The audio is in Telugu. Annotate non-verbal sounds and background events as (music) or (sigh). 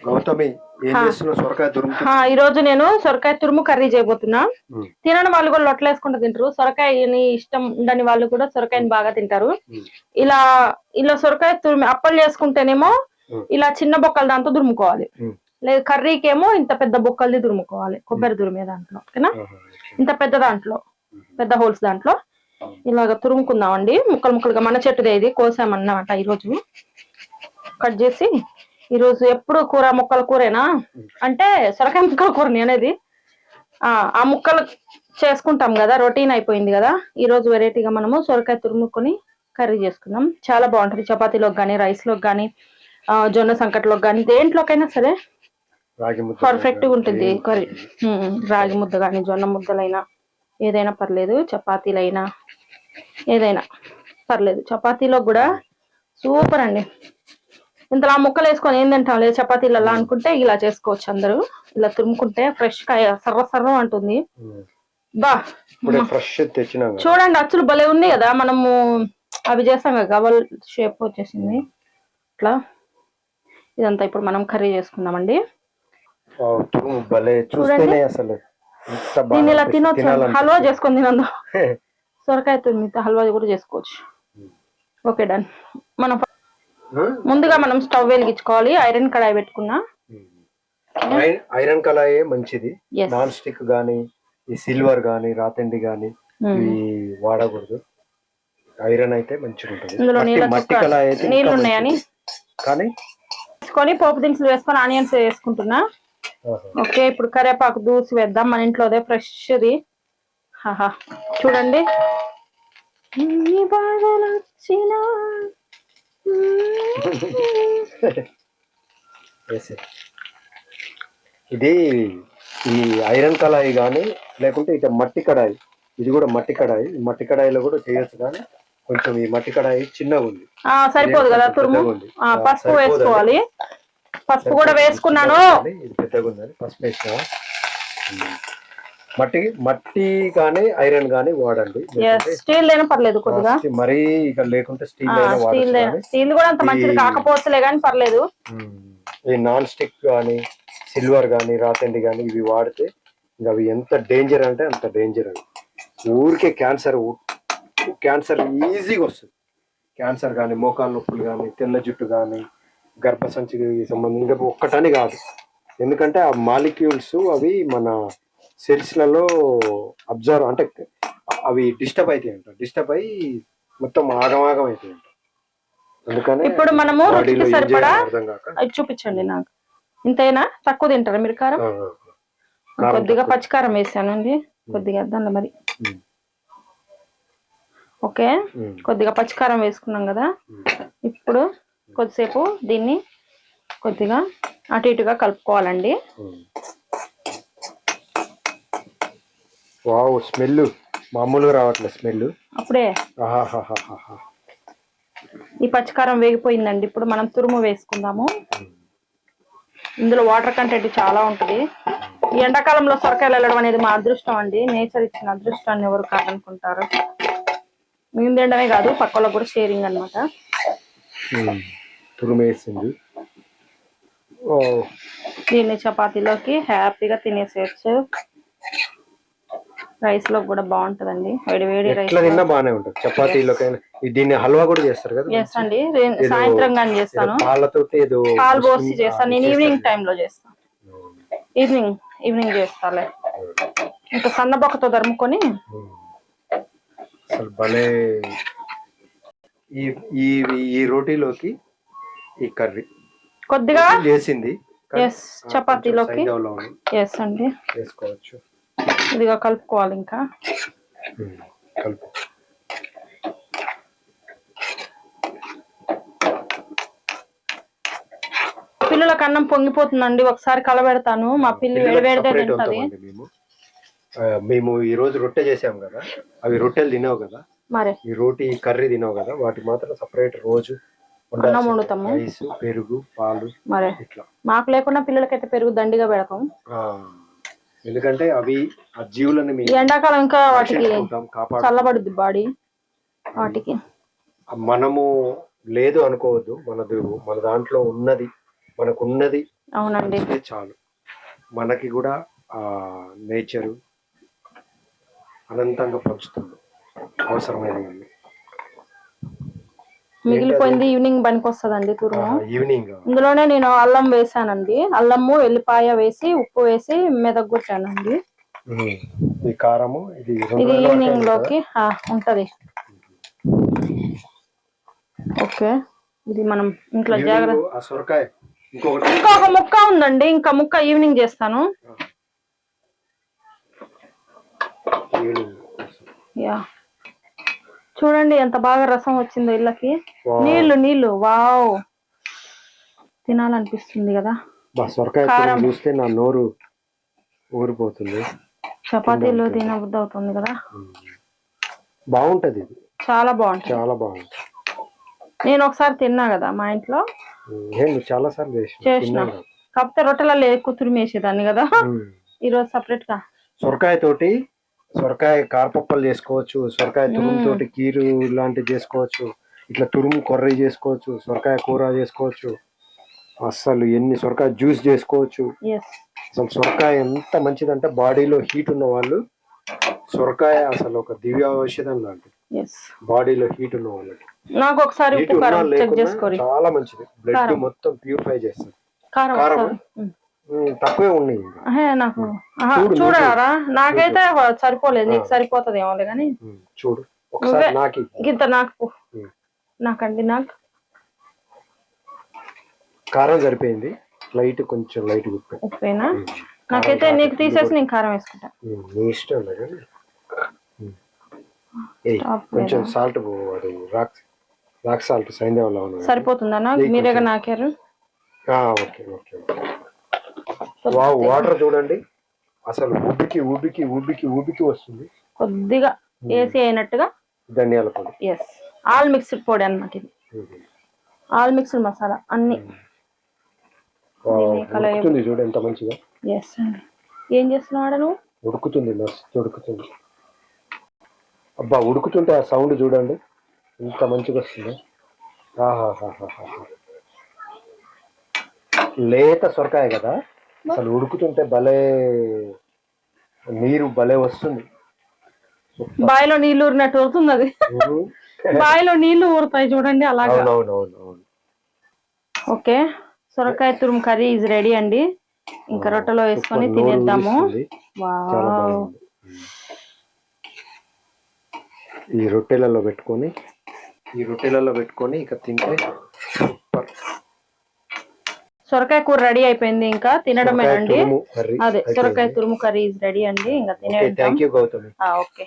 గౌతమి ఏం హా. చేస్తున్నావు? సొరకాయ తురుము ఆ, ఈ రోజు నేను సొరకాయ తురుము కర్రీ చేయబోతున్నా. తినని వాళ్ళు కూడా లొట్టలు వేసుకుంటూ తింటారు. సొరకాయని ఇష్టం ఉండని వాళ్ళు కూడా సొరకాయని బాగా తింటారు. ఇలా ఇలా సొరకాయ తురుము అప్పలు చేసుకుంటేనేమో. ఇలా చిన్న బొక్కల దాంతో దురుముకోవాలి. లేదు కర్రీకి ఏమో ఇంత పెద్ద బొక్కలది దురుముకోవాలి కొబ్బరి తురిమే దాంట్లో ఓకేనా? ఇంత పెద్ద దాంట్లో పెద్ద హోల్స్ దాంట్లో. ఇలాగ తురుముకుందామండి. ముక్కలు ముక్కలుగా మన చెట్టుదే ఇది. కోసామన్నమాట ఈరోజు. కట్ చేసి ఈరోజు ఎప్పుడు కూర? ముక్కల కూరేనా? అంటే సొరకాయ ముక్కల కూర అనేది. ఆ ఆ ముక్కలు చేసుకుంటాం కదా రొటీన్ అయిపోయింది కదా. ఈ రోజు వెరైటీగా మనము సొరకాయ తురుముకొని కర్రీ చేసుకుందాం చాలా బాగుంటుంది. చపాతీలోకి కానీ రైస్లోకి కానీ జొన్న సంకట్లోకి కానీ దేంట్లోకైనా సరే రాగి ముద్ద పర్ఫెక్ట్గా ఉంటుంది కర్రీ. రాగి ముద్ద కానీ జొన్న ముద్దలైనా ఏదైనా పర్లేదు. చపాతీలైనా ఏదైనా పర్లేదు. చపాతీలో కూడా సూపర్ అండి. ఇంతలా ముక్కలు వేసుకొని ఏం తింటాం? లేదు చపాతీలు అలా అనుకుంటే ఇలా చేసుకోవచ్చు అందరూ. ఇలా తురుముకుంటే ఫ్రెష్ కాయ సర్ర సర్రం అంటుంది. బా. ఫ్రెష్. చూడండి అచ్చులు భలే ఉంది కదా. మనము అవి చేస్తాం కదా గవల్ షేప్ వచ్చేసింది. ఇట్లా. ఇదంతా ఇప్పుడు మనం కర్రీ చేసుకుందామండి. బాగా దీన్ని ఇలా. తినొచ్చు. హల్వా చేసుకొని తినందు? (laughs) సొరకాయ తురిమితో హల్వా కూడా చేసుకోవచ్చు. Okay done. మనం. ముందుగా మనం స్టవ్ వెలిగించుకోవాలి. ఐరన్ కడాయి పెట్టుకున్నా. ఐరన్ కళాయే మంచిది. నాన్ స్టిక్ గానీ ఈ సిల్వర్ గానీ రాతండి గానీ. ఇవి వాడకూడదు. ఐరన్ అయితే మంచిగా ఉంటుంది ఇందులో మట్టి- కళాయి అయితే నీళ్ళు. ఉన్నాయని కానీ వేసుకొని పోపు దినుసులు వేసుకొని ఆనియన్స్ వేసుకుంటున్నా. ఓకే ఇప్పుడు కరివేపాకు దూసి వేద్దాం. మన ఇంట్లోదే ఫ్రెష్ది. చూడండి ఎన్ని బాధలు వచ్చినా వేసే. (laughs) ఇది ఈ ఐరన్ కళాయి కానీ లేకుంటే ఇక మట్టి కడాయి. ఇది కూడా మట్టి కడాయి. మట్టి కడాయిలో కూడా చేయొచ్చు కానీ కొంచెం ఈ మట్టి కడాయి చిన్నగా ఉంది. ఆ, సరిపోదు కదా తురుము? పసుపు. వేసుకోవాలి. పసుపు కూడా వేసుకున్నాను. ఇది పెద్దగా ఉందని పసుపు వేసిన మట్టి మట్టి కానీ ఐరన్ కానీ వాడండి. స్టీల్ లేని పర్లేదు కొద్దిగా. మరీ ఇక లేకుంటే స్టీల్ అయినా స్టీల్ కూడా అంత మంచిది కాకపోవచ్చులే కానీ పర్లేదు. ఈ నాన్ స్టిక్ కానీ సిల్వర్ కానీ రాతండి కానీ ఇవి వాడితే ఇంకా అవి ఎంత డేంజర్ అంటే అంత డేంజర్ అవి. ఊరికే క్యాన్సర్ క్యాన్సర్ ఈజీగా వస్తుంది. క్యాన్సర్ కానీ మోకాలు నొప్పులు కానీ తెల్ల జుట్టు కానీ గర్భసంచికి సంబంధించి ఒక్కటని కాదు. ఎందుకంటే ఆ మాలిక్యూల్స్ అవి మన సెల్స్లలో అబ్జర్వ్ అంటే అవి డిస్టర్బ్ అవుతాయి అంట. డిస్టర్బ్ అయ్యి మొత్తం ఆగమాగం అవుతాయి అంట. అందుకనే ఇప్పుడు మనము రుచికి సరిపడా చూపించండి నాకు. ఇంతేనా? తక్కువ తింటారా మీరు కారం కొద్దిగా. పచ్చికారం వేసానండి కొద్దిగా దానిలో మరి. ఓకే? కొద్దిగా పచ్చికారం వేసుకున్నాం కదా. ఇప్పుడు కొద్దిసేపు దీన్ని కొద్దిగా అటు ఇటుగా కలుపుకోవాలండి. వావ్ స్మెల్ మామూలుగా రావట్లేదు స్మెల్ అప్పుడే. ఈ పచ్చికారం వేగిపోయిందండి. ఇప్పుడు మనం తురుము వేసుకుందాము. ఇందులో వాటర్ కంటెంట్ చాలా ఉంటుంది. ఈ ఎండాకాలంలో సొరకాయలు వెళ్ళడం అనేది మా అదృష్టం అండి. నేచర్ ఇచ్చిన అదృష్టాన్ని ఎవరు కాదనుకుంటారు. మేము తినడమే కాదు పక్క వాళ్ళకి కూడా షేరింగ్ అనమాట తురుమేసింది దీన్ని చపాతీలోకి హ్యాపీగా తినేసేయచ్చు. రైస్లో కూడా బాగుంటదండి. వేడి వేడి రైస్ ఎట్లా తిన్నా బాగానే ఉంటుంది. చపాతీలోకైనా దీన్ని హల్వా కూడా చేస్తారు కదా? చేస్తాండి సాయంత్రం కానీ చేస్తాను. పాలతోటి ఏదో పాలు పోసి చేస్తాను. నేను ఈవినింగ్ టైం లో చేస్తాను ఈవినింగ్ ఈవినింగ్ చేస్తాలే. ఇంకా సన్నబొక్కతో దరుముకొని ఉమ్. అసలు భలే ఈ ఈ ఈ రోటీలోకి ఈ కర్రీ. కొద్దిగా చేసింది. చపాతీలోకి. ఎస్ అండి. వేసుకోవచ్చు. ఇదిగా కలుపుకోవాలి ఇంకా. కలుపు. పిల్లలకు అన్నం పొంగిపోతుందండి ఒకసారి కలబెడతాను. మా పిల్లి తింటది. మేము. ఈ రోజు రొట్టె చేసాం కదా అవి రొట్టెలు తినవు కదా మరి? ఈ రోటీ కర్రీ తినవు కదా వాటి మాత్రం సపరేట్ రోజు అన్నం వండుతాము. రైస్ పెరుగు పాలు మరి? ఇట్లా. మాకు లేకుండా పిల్లలకైతే పెరుగు దండిగా పెడతాం. ఎందుకంటే అవి ఆ జీవులను మేము ఎండాకాలం ఇంకా వాటికి రక్షించుకుంటాం, కాపాడు చల్లబడుద్ది బాడీ. వాటికి. మనము లేదు అనుకోవద్దు మనది మన దాంట్లో ఉన్నది మనకు ఉన్నది అవునండి చాలు. మనకి కూడా ఆ నేచరు అనంతంగా పంచుతుంది అవసరమైనవన్నీ. మిగిలిపోయింది ఈవినింగ్ పనికి వస్తుందండి తురుము. ఈవినింగ్ ఇందులోనే నేను అల్లం వేసానండి. అల్లము వెల్లిపాయ వేసి ఉప్పు వేసి మెదగొట్టానండి ఈ కారము ఇది ఇది ఈవినింగ్? లోకి ఉంటది? ఓకే ఇది మనం ఇంట్లో జాగ్రత్త ఇంకొక ముక్క ఉందండి ఇంకా ముక్క ఈవినింగ్ చేస్తాను. యా. చూడండి ఎంత బాగా రసం వచ్చిందో ఇళ్ళకి. నీళ్ళు నీళ్ళు వావ్. తినాలనిపిస్తుంది కదా. సొరకాయ చూస్తే నా నోరు ఊరిపోతుంది. చపాతీలు తినబుద్ధి అవుతుంది. కదా. బాగుంటది చాలా బాగుంటుంది. చాలా బాగుంటుంది. నేను ఒకసారి తిన్నా కదా మా ఇంట్లో. చాలా సార్లు చేసిన. కాకపోతే రొట్టెలలో ఎక్కువ తురిమేసేదాన్ని కదా. ఈ రోజు సపరేట్గా సొరకాయ తోటి సొరకాయ కారపప్పలు చేసుకోవచ్చు సొరకాయ తురుము తోటి కీరు లాంటివి చేసుకోవచ్చు ఇట్లా తురుము కొర్రీ చేసుకోవచ్చు సొరకాయ కూర చేసుకోవచ్చు. అస్సలు ఎన్ని సొరకాయ జ్యూస్ చేసుకోవచ్చు. అసలు సొరకాయ ఎంత మంచిదంటే బాడీలో హీట్ ఉన్న వాళ్ళు సొరకాయ అసలు ఒక దివ్య ఔషధం లాంటిది. బాడీలో హీట్ ఉన్న వాళ్ళకి నాకు ఒకసారి చాలా మంచిది. బ్లడ్. మొత్తం ప్యూరిఫై చేస్తుంది. కారం తక్కువే ఉన్నాయి నాకు. చూడరా? నాకైతే సరిపోలేదు నీకు సరిపోతుంది ఏమోలే కానీ చూడు. ఒకసారి నువ్వే. నాకి ఇంత నాకు. నాకండి నాకు. కారం సరిపోయింది. లైట్ కొంచెం లైట్ ఉప్పు ఉప్పేనా? నాకైతే నీకు తీసేసి నేను కారం వేసుకుంటా. నీ ఇష్టం కొంచెం సాల్ట్ అది రాక్ రాక్ సాల్ట్ ఉన్నది సరిపోతుందన్నా మీరేగా నాకారు? ఓకే ఓకే వావ్ వాటర్ చూడండి. అసలు ఉబ్బికి ఉబ్బికి ఉబ్బికి ఉబ్బికి వస్తుంది. కొద్దిగా ఏసీ అయినట్టుగా ధనియాల పొడి. ఎస్ ఆల్ మిక్స్డ్ పొడి అన్నమాట ఇది. ఆల్ మిక్స్డ్ మసాలా అన్ని. ఉడుకుతుంది చూడు ఎంత మంచిగా. ఎస్ అండి ఏం చేస్తున్నాడు నువ్వు? ఉడుకుతుంది మస్తు ఉడుకుతుంది. అబ్బా ఉడుకుతుంటే ఆ సౌండ్ చూడండి. ఎంత మంచిగా వస్తుంది. ఆహాహాహాహా. లేత సొరకాయ కదా? అసలు ఉడుకుతుంటే భలే నీరు భలే వస్తుంది. (laughs) బావిలో నీళ్ళు ఊరినట్టు ఊరుతుంది అది. బావిలో నీళ్ళు ఊరుతాయి చూడండి అలాగా. ఓకే సొరకాయ తురుము కర్రీ ఈజ్ రెడీ అండి. ఇంకా రొట్టెలో వేసుకొని తినేద్దాము. ఈ రొట్టెలలో పెట్టుకొని ఈ రొట్టెలలో పెట్టుకొని ఇక తింటే సొరకాయ కూర రెడీ అయిపోయింది ఇంకా తినడమేనండి కర్రీ అదే సొరకాయ తురుము కర్రీ రెడీ అండి ఇంకా ఆ, ఓకే.